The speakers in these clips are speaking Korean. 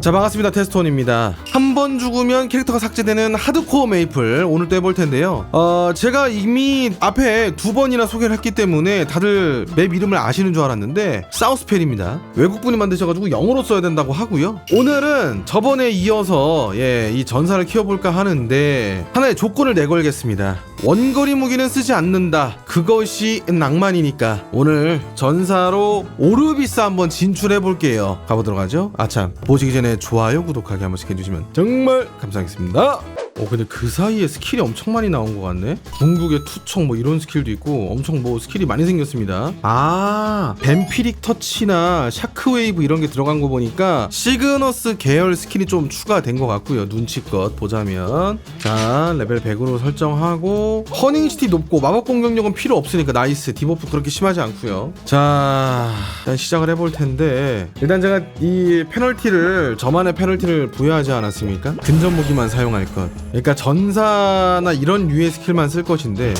자 반갑습니다. 테스톤입니다. 한 번 죽으면 캐릭터가 삭제되는 하드코어 메이플. 오늘 또 해볼 텐데요. 어 제가 이미 앞에 두 번이나 소개를 했기 때문에 다들 맵 이름을 아시는 줄 알았는데 사우스펠입니다. 외국분이 만드셔가지고 영어로 써야 된다고 하고요. 오늘은 저번에 이어서 예 이 전사를 키워볼까 하는데 하나의 조건을 내걸겠습니다. 원거리 무기는 쓰지 않는다. 그것이 낭만이니까. 오늘 전사로 오르비스 한번 진출해 볼게요. 가보도록 하죠. 아참. 보시기 전에 좋아요 구독하기 한 번씩 해주시면 정말 감사하겠습니다 어 근데 그 사이에 스킬이 엄청 많이 나온 것 같네. 궁극의 투척 뭐 이런 스킬도 있고 엄청 뭐 스킬이 많이 생겼습니다. 아 뱀피릭 터치나 샤크웨이브 이런 게 들어간 거 보니까 시그너스 계열 스킬이 좀 추가된 것 같고요. 눈치껏 보자면. 자 레벨 100으로 설정하고 허닝시티 높고 마법 공격력은 필요 없으니까 나이스. 디버프 그렇게 심하지 않고요. 자 일단 시작을 해볼 텐데 일단 제가 이 페널티를 저만의 페널티를 부여하지 않았습니까? 근접 무기만 사용할 것 그러니까 전사나 이런 류의 스킬만 쓸 것인데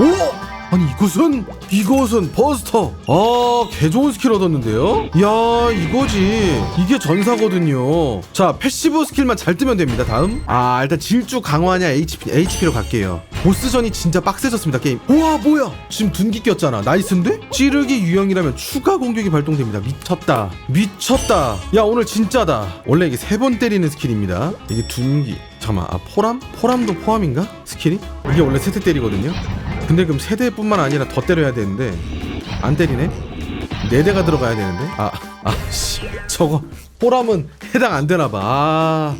오! 아니 이것은 이것은 버스터. 아 개 좋은 스킬 얻었는데요? 야 이거지. 이게 전사거든요. 자 패시브 스킬만 잘 뜨면 됩니다 다음. 아 일단 질주 강화냐 HP, HP로 갈게요. 보스전이 진짜 빡세졌습니다 게임. 우와 뭐야? 지금 둔기 꼈잖아. 나이스인데? 찌르기 유형이라면 추가 공격이 발동됩니다. 미쳤다. 미쳤다. 야 오늘 진짜다. 원래 이게 세 번 때리는 스킬입니다. 이게 둔기. 잠깐만 아 포람? 포람도 포함인가? 스킬이? 이게 원래 세대 때리거든요 근데 그럼 세 대뿐만 아니라 더 때려야 되는데 안 때리네? 네 대가 들어가야 되는데 아 아 씨 저거 포람은 해당 안 되나 봐. 아.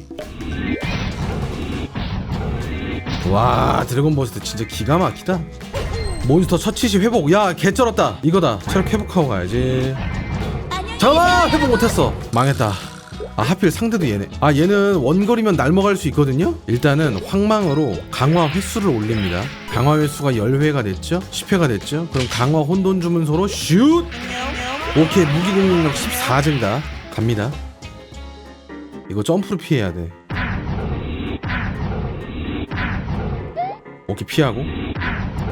와 드래곤 버스트 진짜 기가 막히다. 몬스터 처치시 회복 야 개쩔었다 이거다 체력 회복하고 가야지. 잠깐만 회복 못했어 망했다. 아 하필 상대도 얘네. 아 얘는 원거리면 날먹을 수 있거든요? 일단은 황망으로 강화 횟수를 올립니다. 강화 횟수가 10회가 됐죠? 10회가 됐죠? 그럼 강화 혼돈 주문서로 슛! 오케이 무기 공격력 14 증가. 갑니다. 이거 점프로 피해야 돼. 오케이 피하고.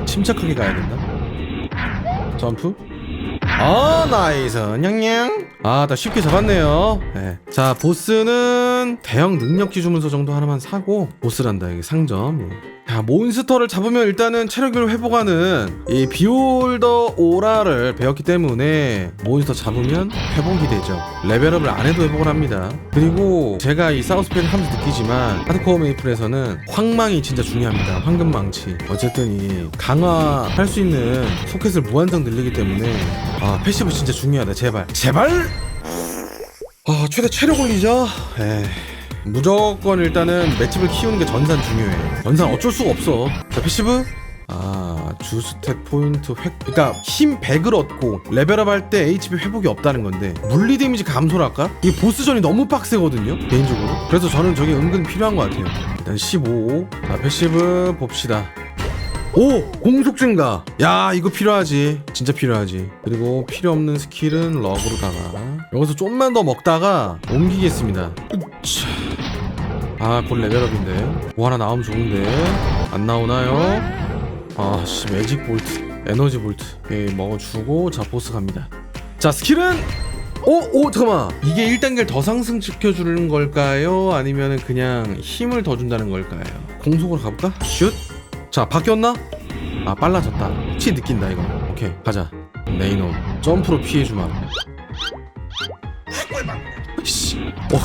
침착하게 가야 된다. 점프 아 나이스 냥냥. 아나 쉽게 잡았네요. 네. 자 보스는 대형 능력치 주문서 정도 하나만 사고 보스란다 이게 상점. 예. 자 몬스터를 잡으면 일단은 체력을 회복하는 이 비올더 오라를 배웠기 때문에 몬스터 잡으면 회복이 되죠. 레벨업을 안 해도 회복을 합니다. 그리고 제가 이 사우스펜 하면서 느끼지만 하드코어 메이플에서는 황망이 진짜 중요합니다. 황금망치. 어쨌든 이 강화할 수 있는 소켓을 무한정 늘리기 때문에 아 패시브 진짜 중요하다. 제발. 제발 아 최대 체력 올리자. 에이 무조건 일단은 맷집을 키우는 게 전산 중요해 전산 어쩔 수가 없어. 자 패시브. 아 주스탯 포인트 획 그러니까 힘 100을 얻고 레벨업 할 때 HP 회복이 없다는 건데 물리 데미지 감소를 할까? 이 보스전이 너무 빡세거든요 개인적으로. 그래서 저는 저게 은근 필요한 것 같아요. 일단 15 자 패시브 봅시다 오! 공속 증가! 야 이거 필요하지 진짜 필요하지 그리고 필요 없는 스킬은 럭으로다가 여기서 좀만 더 먹다가 옮기겠습니다. 아, 곧 레벨업인데. 뭐 하나 나오면 좋은데. 안 나오나요? 아, 씨, 매직 볼트. 에너지 볼트. 오케이, 먹어주고, 자, 보스 갑니다. 자, 스킬은? 오, 오, 잠깐만. 이게 1단계를 더 상승시켜주는 걸까요? 아니면 그냥 힘을 더 준다는 걸까요? 공속으로 가볼까? 슛. 자, 바뀌었나? 아, 빨라졌다. 혹시 느낀다, 이거. 오케이, 가자. 네이놈. 점프로 피해주마. 씨. 어,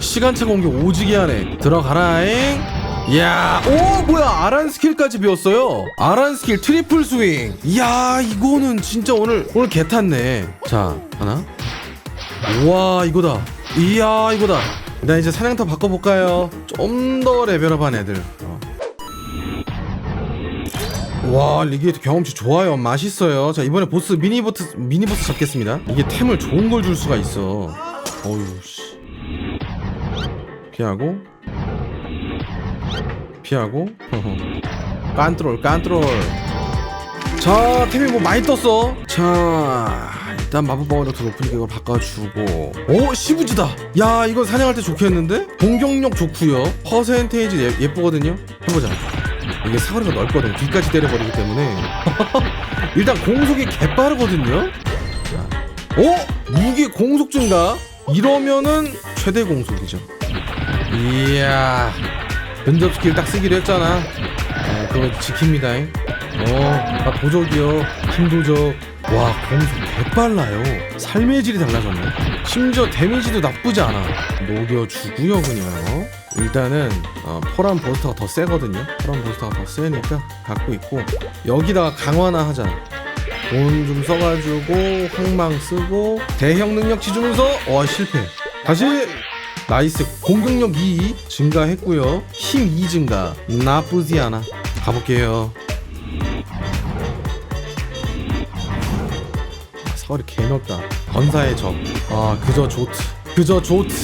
시간차 공격 오지게 하네. 들어가라잉. 이야, 오 뭐야 아란 스킬까지 배웠어요. 아란 스킬 트리플 스윙. 이야 이거는 진짜 오늘 오늘 개 탔네. 자 하나. 우와 이거다. 이야 이거다. 나 이제 사냥터 바꿔볼까요? 좀 더 레벨업한 애들. 어. 와 리게이트 경험치 좋아요. 맛있어요. 자 이번에 보스 미니보스 미니보스 잡겠습니다. 이게 템을 좋은 걸 줄 수가 있어. 어휴 씨. 피하고. 피하고. 깐트롤 깐트롤. 자 템이 뭐 많이 떴어. 자 일단 마법 방어력 더 높으니까 이걸 바꿔주고. 오 시부지다. 야 이거 사냥할 때 좋겠는데? 공격력 좋고요. 퍼센테이지 예, 예쁘거든요. 해보자 이게 사거리가 넓거든 뒤까지 때려버리기 때문에 일단 공속이 개빠르거든요 자 어? 무기 공속 증가? 이러면은 최대 공속이죠. 이야. 근접 스킬 딱 쓰기로 했잖아. 어, 그거 지킵니다. 어, 나 도적이요. 힘 도적. 와, 공속 개빨라요. 삶의 질이 달라졌네. 심지어 데미지도 나쁘지 않아. 녹여주고요, 그냥. 일단은 어, 포란 버스터가 더 세거든요. 포란 버스터가 더 세니까 갖고 있고 여기다가 강화나 하자. 돈 좀 써가지고 항망 쓰고 대형 능력 지주면서 와 실패. 다시 나이스 공격력 2 증가했고요. 힘 2 증가 나쁘지 않아. 가볼게요. 서울이 개넓다. 건사의 적. 아 그저 조트. 그저 조트.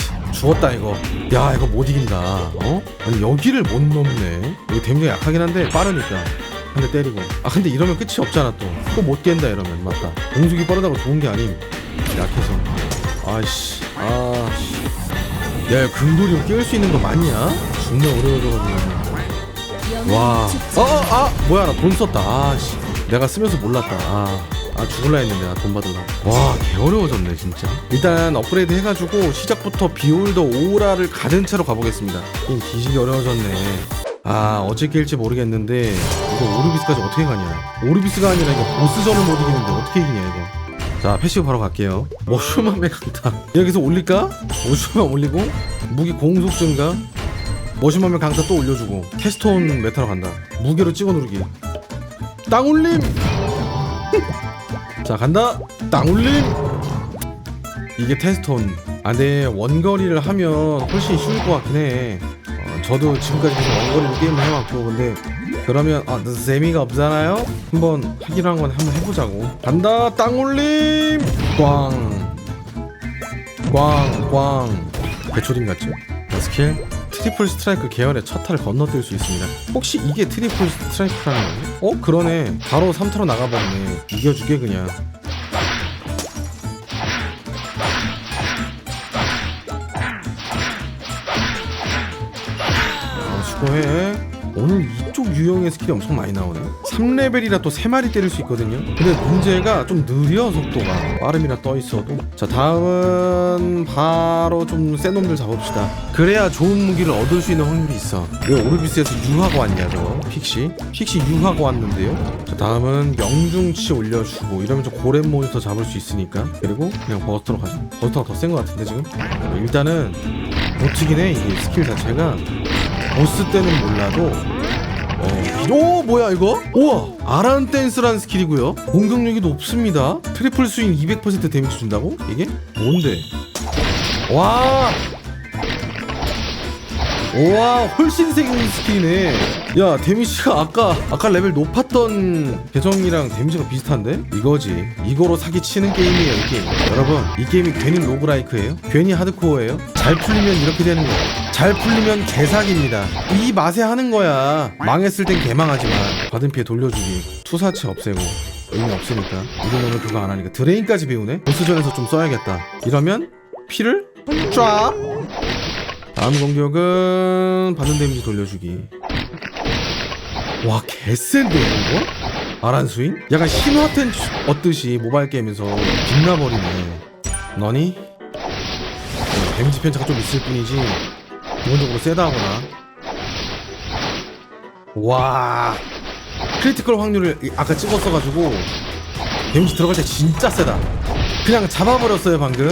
죽었다 이거. 야 이거 못 이긴다. 어? 아니 여기를 못 넘네. 이거 데미지가 약하긴 한데 빠르니까. 한 대 때리고. 아 근데 이러면 끝이 없잖아 또. 또 못 깬다 이러면 맞다. 공속이 빠르다고 좋은 게 아님. 약해서. 아이씨. 아씨. 야 근거리 깰수 있는 거 맞냐? 존나 어려워져가지고. 와. 어, 아, 뭐야, 나 돈 썼다. 아, 씨. 내가 쓰면서 몰랐다. 아, 아 죽을라 했는데, 나 돈 받으려고. 와, 개 어려워졌네, 진짜. 일단 업그레이드 해가지고 시작부터 비올더 오라를 가진 채로 가보겠습니다. 게임 뒤지기 어려워졌네. 아, 어찌 깰지 모르겠는데, 이거 오르비스까지 어떻게 가냐. 오르비스가 아니라 이거 보스전을 못 이기는데 어떻게 이기냐, 이거. 자, 패시브 바로 갈게요. 머슈맘에 강타. 여기서 올릴까? 머슈맘 올리고, 무기 공속 증가, 머신맘의 강타 또 올려주고 테스톤 메타로 간다 무게로 찍어 누르기 땅 올림 자 간다. 땅 올림. 이게 테스톤 아네 원거리를 하면 훨씬 쉬울 것 같긴 해. 어, 저도 지금까지 계속 원거리로 게임을 해왔고 근데 그러면 아 재미가 없잖아요? 한번 하기로 한 건 한번 해보자고. 간다. 땅 올림. 꽝꽝꽝. 배초림 같죠? 자, 스킬 트리플 스트라이크 계열의 첫 타를 건너뛸 수 있습니다. 혹시 이게 트리플 스트라이크라는 거예요? 어 그러네. 바로 3타로 나가버리네. 이겨주게 그냥. 아, 수고해. 이쪽 유형의 스킬이 엄청 많이 나오네. 3레벨이라 또 3마리 때릴 수 있거든요. 근데 문제가 좀 느려 속도가. 빠름이라 떠 있어도. 자, 다음은 바로 좀 센 놈들 잡읍시다. 그래야 좋은 무기를 얻을 수 있는 확률이 있어. 왜 오르비스에서 유하고 왔냐, 저거. 픽시. 픽시 유하고 왔는데요. 자, 다음은 명중치 올려주고 이러면 좀 고렙 몬스터 잡을 수 있으니까. 그리고 그냥 버스터로 가자. 버스터가 더 센 것 같은데 지금. 일단은 못튀긴 해. 이게 스킬 자체가. 보스 때는 몰라도 어, 오 뭐야 이거? 우와 아란 댄스라는 스킬이고요 공격력이 높습니다 트리플 스윙 200% 데미지 준다고? 이게? 뭔데? 와 와 훨씬 세긴 스킬이네. 야 데미지가 아까 아까 레벨 높았던 계정이랑 데미지가 비슷한데? 이거지. 이거로 사기치는 게임이에요 이 게임. 여러분 이 게임이 괜히 로그라이크예요? 괜히 하드코어예요? 잘 풀리면 이렇게 되는 거예요 잘 풀리면 개사기입니다. 이 맛에 하는 거야. 망했을 땐 개망하지만 받은 피해 돌려주기. 투사치 없애고 의미 없으니까. 이러면은 그거 안 하니까 드레인까지 배우네? 보스전에서 좀 써야겠다. 이러면 피를 쫙 다음 공격은 받는 데미지 돌려주기. 와 개센데 이거? 아란 스윙? 약간 신화텐 얻듯이 모바일 게임에서 빛나버리네. 너니? 어, 데미지 편차가 좀 있을 뿐이지 기본적으로 세다거나. 와 크리티컬 확률을 이- 아까 찍었어가지고 데미지 들어갈 때 진짜 세다. 그냥 잡아버렸어요 방금.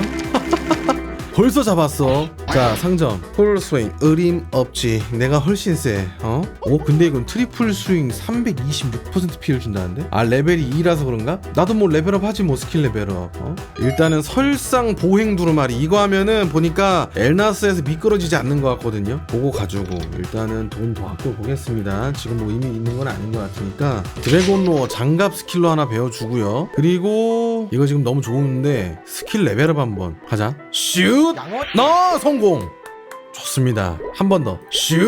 벌써 잡았어. 자 상점 풀 스윙 의림 없지. 내가 훨씬 세. 어? 오 근데 이건 트리플 스윙 326% 피해를 준다는데? 아 레벨이 2라서 그런가? 나도 뭐 레벨업 하지 뭐 스킬 레벨업. 어? 일단은 설상 보행 두루마리 이거 하면은 보니까 엘나스에서 미끄러지지 않는 것 같거든요. 보고 가지고 일단은 돈 더 아껴 보겠습니다. 지금 뭐 의미 있는 건 아닌 것 같으니까 드래곤로어 장갑 스킬로 하나 배워주고요. 그리고 이거 지금 너무 좋은데 스킬 레벨업 한번 가자. 슛! 나성 공! 좋습니다. 한 번 더. 슛!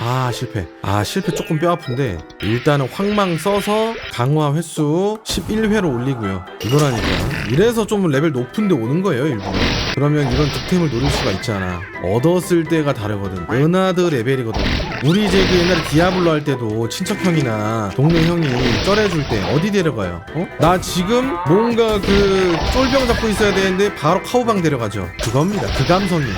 아, 실패. 아, 실패 조금 뼈 아픈데, 일단은 황망 써서 강화 횟수 11회로 올리고요. 이거라니까. 이래서 좀 레벨 높은데 오는 거예요, 일부러. 그러면 이런 득템을 노릴 수가 있잖아. 얻었을 때가 다르거든. 은하드 레벨이거든. 우리 이제 그 옛날에 디아블로 할 때도 친척형이나 동네 형이 쩔해줄 때 어디 데려가요? 어? 나 지금 뭔가 그 쫄병 잡고 있어야 되는데 바로 카우방 데려가죠. 그겁니다. 그 감성이에요.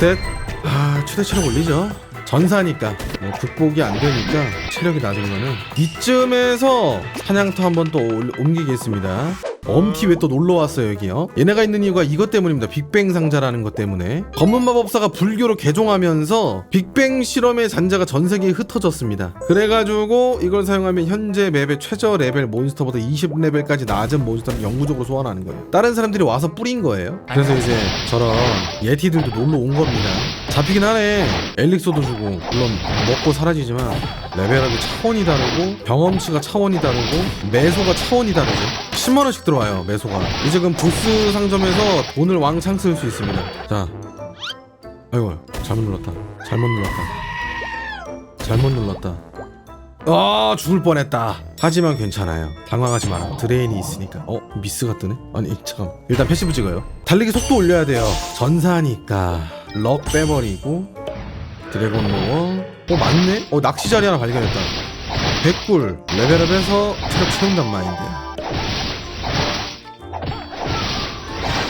스탯 아 최대 체력 올리죠. 전사니까 뭐 극복이 안 되니까 체력이 낮으면은 이쯤에서 사냥터 한번 또 올- 옮기겠습니다. 엄티 왜 또 놀러 왔어요 여기요? 얘네가 있는 이유가 이것 때문입니다. 빅뱅 상자라는 것 때문에 검은 마법사가 불교로 개종하면서 빅뱅 실험의 잔자가 전 세계에 흩어졌습니다. 그래가지고 이걸 사용하면 현재 맵의 최저 레벨 몬스터보다 20레벨까지 낮은 몬스터를 영구적으로 소환하는 거예요. 다른 사람들이 와서 뿌린 거예요. 그래서 이제 저런 예티들도 놀러 온 겁니다. 잡히긴 하네. 엘릭소도 주고 물론 먹고 사라지지만 레벨업이 차원이 다르고 경험치가 차원이 다르고 매소가 차원이 다르죠. 10만 원씩 들어와요 매소가. 이제 그럼 보스 상점에서 돈을 왕창 쓸 수 있습니다. 자, 아이고 잘못 눌렀다. 잘못 눌렀다. 잘못 눌렀다. 아 죽을 뻔했다. 하지만 괜찮아요. 당황하지 마라. 드레인이 있으니까. 어 미스가 뜨네. 아니 잠깐. 일단 패시브 찍어요. 달리기 속도 올려야 돼요. 전사니까 럭 빼버리고 드래곤 로어. 어 맞네. 어 낚시 자리 하나 발견했다. 100굴 레벨업해서 체력 채운단 마인드.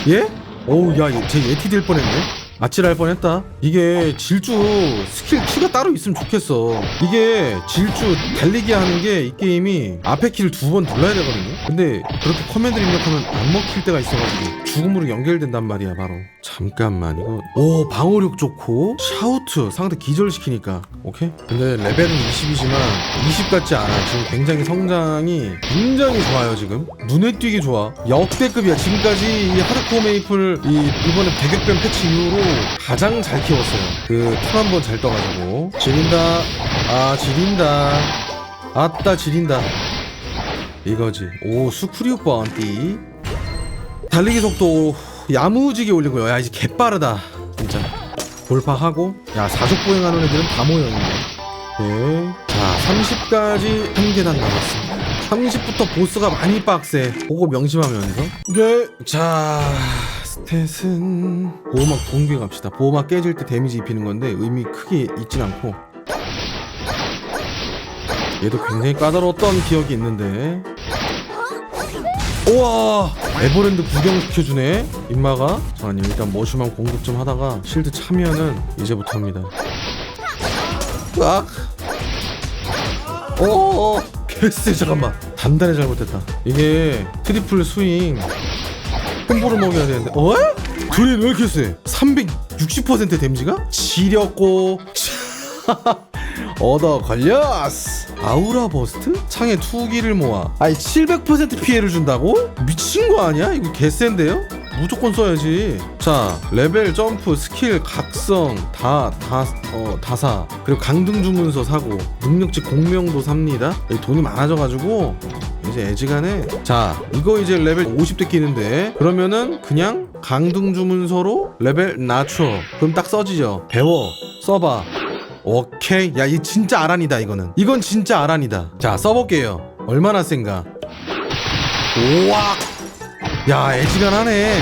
예? 어우 야쟤 예티 될 뻔했네. 아찔할 뻔했다. 이게 질주 스킬 키가 따로 있으면 좋겠어. 이게 질주 달리기 하는 게 이 게임이 앞에 키를 두 번 눌러야 되거든요. 근데 그렇게 커맨드 입력하면 안 먹힐 때가 있어가지고 죽음으로 연결된단 말이야 바로. 잠깐만 이거 오 방어력 좋고 샤우트 상대 기절시키니까 오케이. 근데 레벨은 20이지만 20 같지 않아. 지금 굉장히 성장이 굉장히 좋아요 지금. 눈에 띄게 좋아. 역대급이야. 지금까지 이 하드코어 메이플 이 이번에 배격변 패치 이후로 가장 잘 키웠어요. 그톤 한번 잘 떠가지고 지린다. 아 지린다. 아따 지린다. 이거지. 오 수쿠리오 번띠. 달리기 속도 야무지게 올리고요. 야 이제 개빠르다. 진짜. 돌파하고 야 사족 보행하는 애들은 다 모여있네. 네. 자 30까지 한 계단 남았습니다. 30부터 보스가 많이 빡세. 그거 명심하면서. 네. 자 스탯은 보호막 동규 갑시다. 보호막 깨질 때 데미지 입히는 건데 의미 크게 있진 않고. 얘도 굉장히 까다로웠던 기억이 있는데 우와. 에버랜드 구경시켜주네. 임마가. 잠깐만요 일단 머쉬만 공격 좀 하다가 실드 차면은 이제부터입니다. 으악. 어어 개쎄 잠깐만. 단단히 잘못했다. 이게 트리플 스윙. 콤보를 먹여야 되는데. 어? 둘이 왜 이렇게 세? 360% 데미지가? 지렸고 얻어 걸렸어 아우라 버스트? 창에 투기를 모아. 아니 700% 피해를 준다고? 미친 거 아니야? 이거 개센데요? 무조건 써야지. 자 레벨 점프 스킬 각성 다 다 어 다사. 그리고 강등 주문서 사고 능력치 공명도 삽니다. 돈이 많아져가지고 이제 애지간해. 자 이거 이제 레벨 50대 끼는데 그러면은 그냥 강등 주문서로 레벨 낮춰. 그럼 딱 써지죠. 배워 써봐 오케이. 야 이 진짜 아란이다 이거는. 이건 진짜 아란이다. 자 써볼게요. 얼마나 센가? 우와! 야 애지간하네.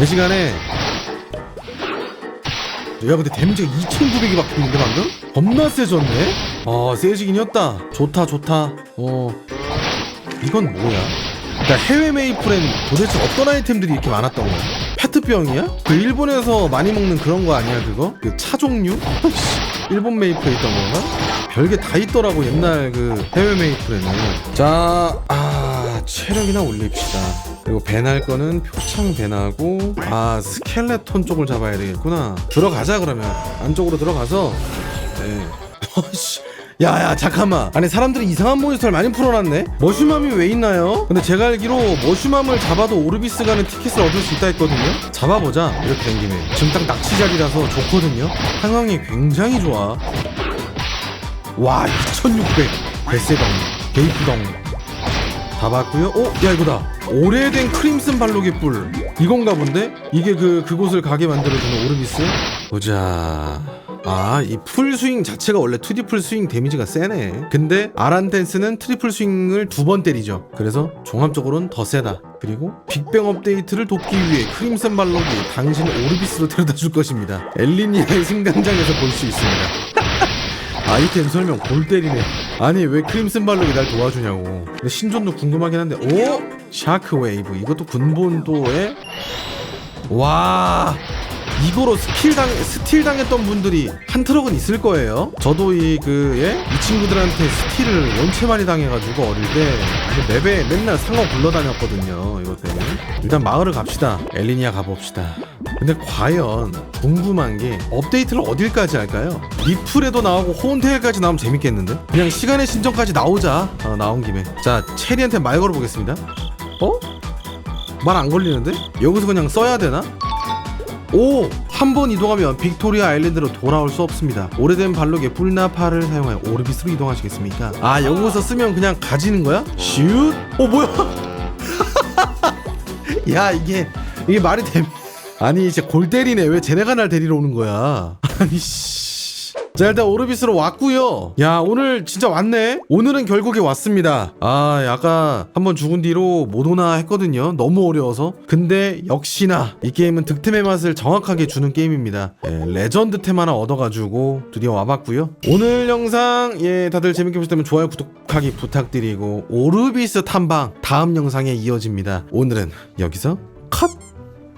애지간해. 야 근데 데미지가 2900이 박혀있는데 방금? 겁나 세졌네? 아 세지긴 했다. 좋다 좋다. 어. 이건 뭐야? 그러니까 해외 메이플엔 도대체 어떤 아이템들이 이렇게 많았던 거야? 페트병이야? 그 일본에서 많이 먹는 그런 거 아니야 그거? 그 차 종류? 일본 메이플에 있던 건가? 별게 다 있더라고 옛날 그 해외 메이플에는 자, 아 체력이나 올립시다 그리고 배날 거는 표창 배나고 아 스켈레톤 쪽을 잡아야 되겠구나 들어가자 그러면 안쪽으로 들어가서 네 야야 잠깐만. 아니 사람들이 이상한 몬스터를 많이 풀어놨네? 머쉬맘이 왜 있나요? 근데 제가 알기로 머쉬맘을 잡아도 오르비스 가는 티켓을 얻을 수 있다 했거든요? 잡아보자. 이렇게 된 김에. 지금 딱 낚시 자리라서 좋거든요? 상황이 굉장히 좋아. 와 2600 베세덩 게이프덩. 다 봤고요. 어? 야 이거다. 오래된 크림슨 발록의 뿔. 이건가 본데? 이게 그 그곳을 가게 만들어주는 오르비스? 보자. 아, 이 풀 스윙 자체가 원래 2D 풀 스윙 데미지가 세네. 근데 아란텐스는 트리플 스윙을 두 번 때리죠. 그래서 종합적으로는 더 세다. 그리고 빅뱅 업데이트를 돕기 위해 크림슨 발록이 당신을 오르비스로 데려다 줄 것입니다. 엘리니아의 승강장에서 볼 수 있습니다. 아이템 설명 골 때리네. 아니 왜 크림슨 발록이 날 도와주냐고. 근데 신존도 궁금하긴 한데, 오 샤크 웨이브 이것도 군본도에 와 이거로 스킬 당 스틸 당했던 분들이 한 트럭은 있을 거예요. 저도 이그 예? 이 친구들한테 스틸을 원체 많이 당해가지고 어릴 때그 맵에 맨날 상어 굴러다녔거든요. 이것 때문에 일단 마을을 갑시다. 엘리니아 가봅시다. 근데 과연 궁금한 게 업데이트를 어딜까지 할까요? 리플에도 나오고 호운테일까지 나오면 재밌겠는데? 그냥 시간의 신전까지 나오자. 어, 나온 김에 자 체리한테 말 걸어보겠습니다. 어? 말 안 걸리는데? 여기서 그냥 써야 되나? 오! 한 번 이동하면 빅토리아 아일랜드로 돌아올 수 없습니다. 오래된 발록의 뿔나파를 사용하여 오르비스로 이동하시겠습니까? 아, 여기서 쓰면 그냥 가지는 거야? 슛? 어, 뭐야? 야, 이게, 이게 말이 돼. 아니, 이제 골 때리네. 왜 쟤네가 날 데리러 오는 거야? 아니, 씨. 자 일단 오르비스로 왔고요. 야 오늘 진짜 왔네. 오늘은 결국에 왔습니다. 아 아까 한번 죽은 뒤로 못 오나 했거든요. 너무 어려워서. 근데 역시나 이 게임은 득템의 맛을 정확하게 주는 게임입니다. 예, 레전드 템 하나 얻어가지고 드디어 와봤고요. 오늘 영상 예 다들 재밌게 보셨다면 좋아요 구독하기 부탁드리고 오르비스 탐방 다음 영상에 이어집니다. 오늘은 여기서 컷